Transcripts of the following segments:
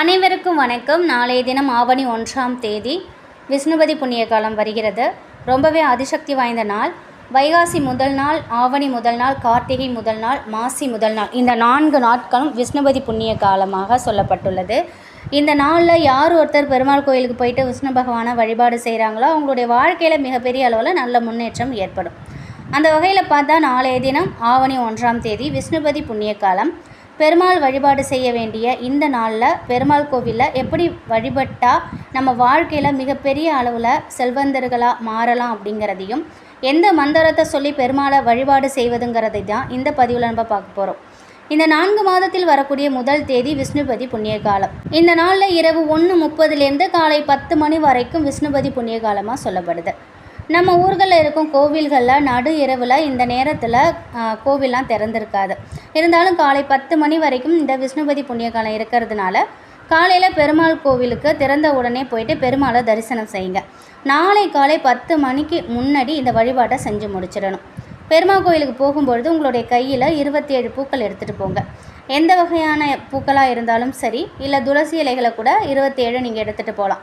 அனைவருக்கும் வணக்கம். நாளைய தினம் ஆவணி ஒன்றாம் தேதி விஷ்ணுபதி புண்ணிய காலம் வருகிறது. ரொம்பவே அதிசக்தி வாய்ந்த நாள். வைகாசி முதல் நாள் ஆவணி முதல் நாள் கார்த்திகை முதல் நாள் மாசி முதல் நாள். இந்த நான்கு நாட்களும் விஷ்ணுபதி புண்ணிய காலமாக சொல்லப்பட்டுள்ளது. இந்த நாளில் யார் ஒருத்தர் பெருமாள் கோயிலுக்கு போயிட்டு விஷ்ணு பகவானை வழிபாடு செய்கிறாங்களோ அவங்களுடைய வாழ்க்கையில் மிகப்பெரிய அளவில் நல்ல முன்னேற்றம் ஏற்படும். அந்த வகையில் பார்த்தா நாளைய தினம் ஆவணி ஒன்றாம் தேதி விஷ்ணுபதி புண்ணிய காலம் பெருமாள் வழிபாடு செய்ய வேண்டிய இந்த நாளில் பெருமாள் கோவிலில் எப்படி வழிபட்டால் நம்ம வாழ்க்கையில் மிகப்பெரிய அளவில் செல்வந்தர்களாக மாறலாம் அப்படிங்கிறதையும் எந்த மந்திரத்தை சொல்லி பெருமாளை வழிபாடு செய்வதுங்கிறதை தான் இந்த பதிவில் நம்ம பார்க்க போகிறோம் இந்த நான்கு மாதத்தில் வரக்கூடிய முதல் தேதி விஷ்ணுபதி புண்ணிய காலம் இந்த நாளில் இரவு ஒன்று முப்பதுலேருந்து காலை பத்து மணி வரைக்கும் விஷ்ணுபதி புண்ணிய காலமாக சொல்லப்படுது. நம்ம ஊர்களில் இருக்கும் கோவில்களில் நடு இரவில் இந்த நேரத்தில் கோவில்லாம் திறந்திருக்காது. இருந்தாலும் காலை பத்து மணி வரைக்கும் இந்த விஷ்ணுபதி புண்ணிய காலம் இருக்கிறதுனால காலையில் பெருமாள் கோவிலுக்கு திறந்த உடனே போயிட்டு பெருமாளை தரிசனம் செய்யுங்க. நாளை காலை பத்து மணிக்கு முன்னாடி இந்த வழிபாட்டை செஞ்சு முடிச்சிடணும். பெருமாள் கோயிலுக்கு போகும்பொழுது உங்களுடைய கையில் இருபத்தி ஏழு பூக்கள் எடுத்துகிட்டு போங்க. எந்த வகையான பூக்களாக இருந்தாலும் சரி இல்லை துளசி இலைகளை கூட இருபத்தி ஏழு நீங்கள் எடுத்துகிட்டு போகலாம்.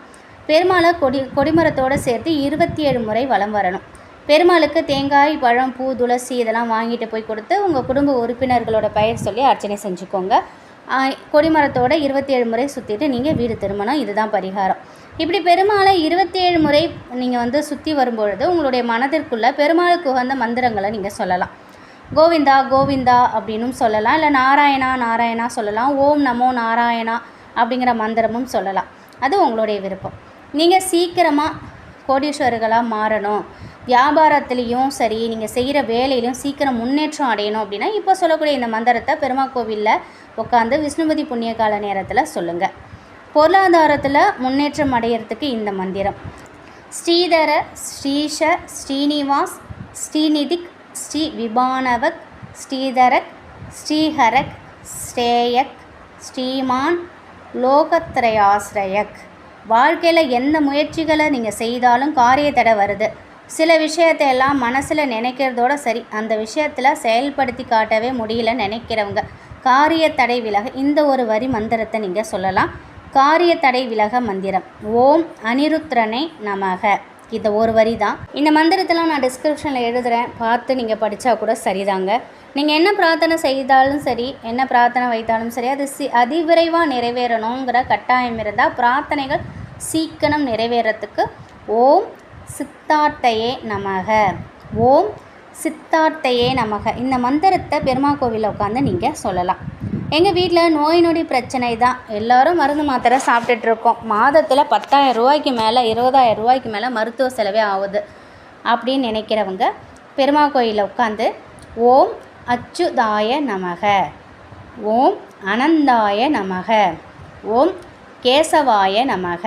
பெருமாளை கொடி கொடிமரத்தோடு சேர்த்து இருபத்தி ஏழு முறை வலம் வரணும். பெருமாளுக்கு தேங்காய் பழம் பூ துளசி இதெல்லாம் வாங்கிட்டு போய் கொடுத்து உங்கள் குடும்ப உறுப்பினர்களோட பெயர் சொல்லி அர்ச்சனை செஞ்சுக்கோங்க. கொடிமரத்தோட இருபத்தி ஏழு முறை சுற்றிட்டு நீங்கள் வீடு திருமணம். இதுதான் பரிகாரம். இப்படி பெருமாளை இருபத்தி ஏழு முறை நீங்கள் வந்து சுற்றி வரும்பொழுது உங்களுடைய மனதிற்குள்ளே பெருமாளுக்கு உகந்த மந்திரங்களை நீங்கள் சொல்லலாம். கோவிந்தா கோவிந்தா அப்படின்னும் சொல்லலாம். இல்லை நாராயணா நாராயணா சொல்லலாம். ஓம் நமோ நாராயணா அப்படிங்கிற மந்திரமும் சொல்லலாம். அது உங்களுடைய விருப்பம். நீங்கள் சீக்கிரமாக கோடீஸ்வரர்களாக மாறணும். வியாபாரத்துலேயும் சரி நீங்கள் செய்கிற வேலையிலையும் சீக்கிரம் முன்னேற்றம் அடையணும் அப்படின்னா இப்போ சொல்லக்கூடிய இந்த மந்திரத்தை பெருமா கோவிலில் உட்காந்து விஷ்ணுபதி புண்ணிய கால நேரத்தில் சொல்லுங்கள் பொருளாதாரத்தில் முன்னேற்றம் அடையிறதுக்கு இந்த மந்திரம். ஸ்ரீதர ஸ்ரீஷ ஸ்ரீனிவாஸ் ஸ்ரீநிதிக் ஸ்ரீ விபானவக் ஸ்ரீதரக் ஸ்ரீஹரக் ஸ்ரேயக் ஸ்ரீமான் லோகத்ரயாஸ்ரயக் வாழ்க்கையில் எந்த முயற்சிகளை நீங்கள் செய்தாலும் காரிய தடை வருது. சில விஷயத்தை எல்லாம் மனசில் நினைக்கிறதோட சரி அந்த விஷயத்தில் செயல்படுத்தி காட்டவே முடியல நினைக்கிறவங்க. காரிய தடை விலக இந்த ஒரு வரி மந்திரத்தை நீங்கள் சொல்லலாம். காரிய தடை விலக மந்திரம். ஓம் அனிருத்ரனை நமக. இந்த ஒரு வரி தான். இந்த மந்திரத்தெல்லாம் நான் டிஸ்கிரிப்ஷனில் எழுதுகிறேன் பார்த்து நீங்கள் படித்தா கூட சரிதாங்க. நீங்கள் என்ன பிரார்த்தனை செய்தாலும் சரி என்ன பிரார்த்தனை வைத்தாலும் சரி அது சி அதிவிரைவாக நிறைவேறணுங்கிற கட்டாயம் இருந்தால் பிரார்த்தனைகள் சீக்கிரம் நிறைவேறத்துக்கு ஓம் சித்தார்த்தையே நமக. ஓம் சித்தார்த்தையே நமக. இந்த மந்திரத்தை பெருமா கோவிலில் உட்காந்து நீங்கள் சொல்லலாம். எங்கள் வீட்டில் நோய் நொடி பிரச்சனை தான். எல்லோரும் மருந்து மாத்திரை சாப்பிட்டுட்ருக்கோம் மாதத்தில் பத்தாயிரம் ரூபாய்க்கு மேலே இருபதாயிரம் ரூபாய்க்கு மேலே மருத்துவ செலவே ஆகுது அப்படின்னு நினைக்கிறவங்க பெருமா கோயிலில் உட்காந்து ஓம் அச்சுதாய நமக. ஓம் அனந்தாய நமக. ஓம் கேசவாய நமக.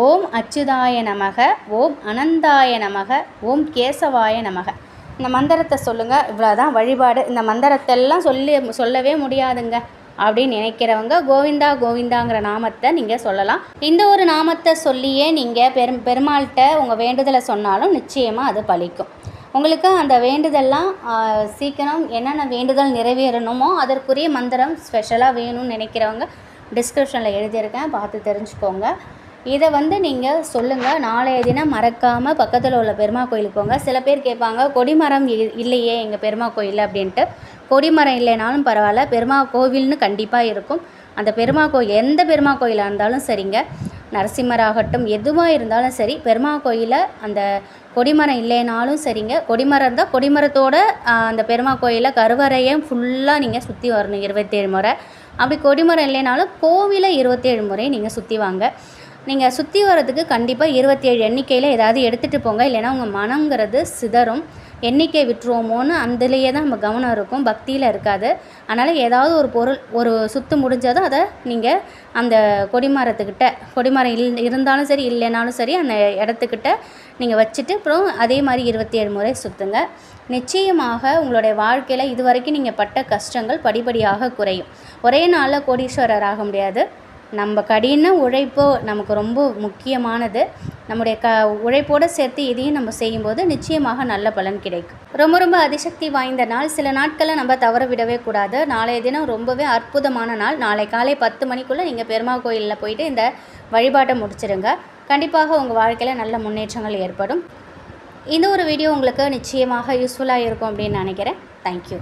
ஓம் அச்சுதாய நமக ஓம் அனந்தாய நமக ஓம் கேசவாய நமக. இந்த மந்திரத்தை சொல்லுங்கள் இவ்வளோதான் வழிபாடு. இந்த மந்திரத்தெல்லாம் சொல்லி சொல்லவே முடியாதுங்க. அப்படின்னு நினைக்கிறவங்க கோவிந்தா கோவிந்தாங்கிற நாமத்தை நீங்கள் சொல்லலாம். இந்த ஒரு நாமத்தை சொல்லியே நீங்கள் பெரும் பெருமாள்கிட்ட உங்கள் வேண்டுதலை சொன்னாலும் நிச்சயமாக அது பலிக்கும். உங்களுக்கு அந்த வேண்டுதல்லாம் சீக்கிரம் என்னென்ன வேண்டுதல் நிறைவேறணுமோ அதற்குரிய மந்திரம் ஸ்பெஷலாக வேணும்னு நினைக்கிறவங்க டிஸ்கிரிப்ஷனில் எழுதியிருக்கேன். பார்த்து தெரிஞ்சுக்கோங்க. இதை வந்து நீங்கள் சொல்லுங்கள் நாளைய தினம் மறக்காமல் பக்கத்தில் உள்ள பெருமா கோயிலுக்கு போங்க. சில பேர் கேட்பாங்க கொடிமரம் இல்லையே எங்கள் பெருமா கோயில் அப்படின்ட்டு. கொடிமரம் இல்லைனாலும் பரவாயில்ல. பெருமா கோவில்னு கண்டிப்பாக இருக்கும். அந்த பெருமா கோயில் எந்த பெருமா கோயிலாக இருந்தாலும் சரிங்க. நரசிம்மராகட்டும் எதுவாக இருந்தாலும் சரி பெருமா கோயிலில் அந்த கொடிமரம் இல்லைனாலும் சரிங்க. கொடிமரம் இருந்தால் கொடிமரத்தோட அந்த பெருமா கோயிலில் கருவறையை ஃபுல்லாக நீங்கள் சுற்றி வரணும். இருபத்தேழு முறை. அப்படி கொடிமரம் இல்லைனாலும் கோவிலை இருபத்தேழு முறை நீங்கள் சுற்றி வாங்க. நீங்கள் சுற்றி வரதுக்கு கண்டிப்பாக இருபத்தி ஏழு எண்ணிக்கையில் ஏதாவது எடுத்துகிட்டு போங்க. இல்லைனா உங்கள் மனங்கிறது சிதறும். எண்ணிக்கை விட்டுருவோமோன்னு அந்தலேயே தான் நம்ம கவனம் இருக்கும். பக்தியில் இருக்காது. அதனால் ஏதாவது ஒரு பொருள் ஒரு சுற்று முடிஞ்சதும் அதை நீங்கள் அந்த கொடிமரத்துக்கிட்ட கொடிமரம் இல் இருந்தாலும் சரி இல்லைனாலும் சரி அந்த இடத்துக்கிட்ட நீங்கள் வச்சுட்டு அப்புறம் அதே மாதிரி இருபத்தி ஏழு முறை சுற்றுங்க நிச்சயமாக உங்களுடைய வாழ்க்கையில் இது வரைக்கும் நீங்கள் பட்ட கஷ்டங்கள் படிப்படியாக குறையும். ஒரே நாளில் கோடீஸ்வரர் ஆக முடியாது. நம்ம கடின உழைப்பு நமக்கு ரொம்ப முக்கியமானது. நம்முடைய க உழைப்போடு சேர்த்து இதையும் நம்ம செய்யும்போது நிச்சயமாக நல்ல பலன் கிடைக்கும். ரொம்ப ரொம்ப அதிசக்தி வாய்ந்த நாள். சில நாட்களை நம்ம தவற விடவே கூடாது. நாளைய தினம் ரொம்பவே அற்புதமான நாள். நாளை காலை பத்து மணிக்குள்ளே நீங்கள் பெருமாள் கோயிலில் போயிட்டு இந்த வழிபாட்டை முடிச்சிடுங்க கண்டிப்பாக உங்கள் வாழ்க்கையில் நல்ல முன்னேற்றங்கள் ஏற்படும். இந்த ஒரு வீடியோ உங்களுக்கு நிச்சயமாக யூஸ்ஃபுல்லாக இருக்கும் அப்படின்னு நினைக்கிறேன். தேங்க்யூ